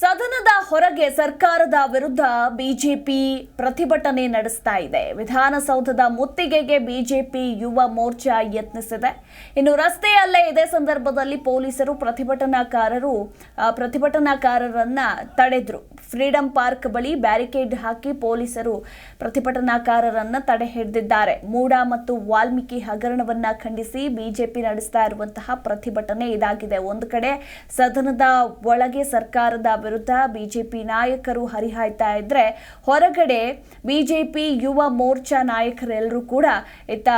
ಸದನದ ಹೊರಗೆ ಸರ್ಕಾರದ ವಿರುದ್ಧ ಬಿಜೆಪಿ ಪ್ರತಿಭಟನೆ ನಡೆಸ್ತಾ ಇದೆ. ವಿಧಾನಸೌಧದ ಮುತ್ತಿಗೆಗೆ ಬಿಜೆಪಿ ಯುವ ಮೋರ್ಚಾ ಯತ್ನಿಸಿದೆ. ಇನ್ನು ರಸ್ತೆಯಲ್ಲೇ ಇದೇ ಸಂದರ್ಭದಲ್ಲಿ ಪೊಲೀಸರು ಪ್ರತಿಭಟನಾಕಾರರು ಪ್ರತಿಭಟನಾಕಾರರನ್ನ ತಡೆದ್ರು. ಫ್ರೀಡಂ ಪಾರ್ಕ್ ಬಳಿ ಬ್ಯಾರಿಕೇಡ್ ಹಾಕಿ ಪೊಲೀಸರು ಪ್ರತಿಭಟನಾಕಾರರನ್ನ ತಡೆ ಹಿಡಿದಿದ್ದಾರೆ. ಮೂಡ ಮತ್ತು ವಾಲ್ಮೀಕಿ ಹಗರಣವನ್ನ ಖಂಡಿಸಿ ಬಿಜೆಪಿ ನಡೆಸ್ತಾ ಇರುವಂತಹ ಪ್ರತಿಭಟನೆ ಇದಾಗಿದೆ. ಒಂದು ಕಡೆ ಸದನದ ಒಳಗೆ ಸರ್ಕಾರದ ವಿರುದ್ಧ ಬಿಜೆಪಿ ನಾಯಕರು ಹರಿಹಾಯ್ತಾ ಇದ್ರೆ ಹೊರಗಡೆ ಬಿಜೆಪಿ ಯುವ ಮೋರ್ಚಾ ನಾಯಕರೆಲ್ಲರೂ ಕೂಡ ಇತ್ತ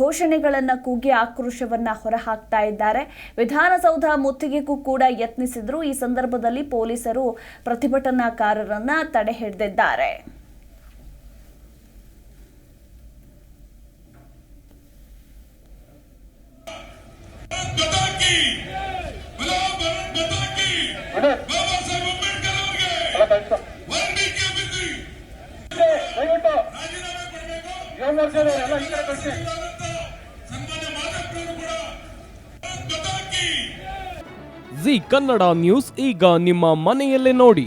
ಘೋಷಣೆಗಳನ್ನು ಕೂಗಿ ಆಕ್ರೋಶವನ್ನ ಹೊರಹಾಕ್ತಾ ಇದ್ದಾರೆ. ವಿಧಾನಸೌಧ ಮುತ್ತಿಗೆಗೂ ಕೂಡ ಯತ್ನಿಸಿದ್ರು. ಈ ಸಂದರ್ಭದಲ್ಲಿ ಪೊಲೀಸರು ಪ್ರತಿಭಟನಾಕಾರರನ್ನ ತಡೆ ಹಿಡಿದಿದ್ದಾರೆ. ಜಿ ಕನ್ನಡ ನ್ಯೂಸ್ ಈಗ ನಿಮ್ಮ ಮನೆಯಲ್ಲೇ ನೋಡಿ.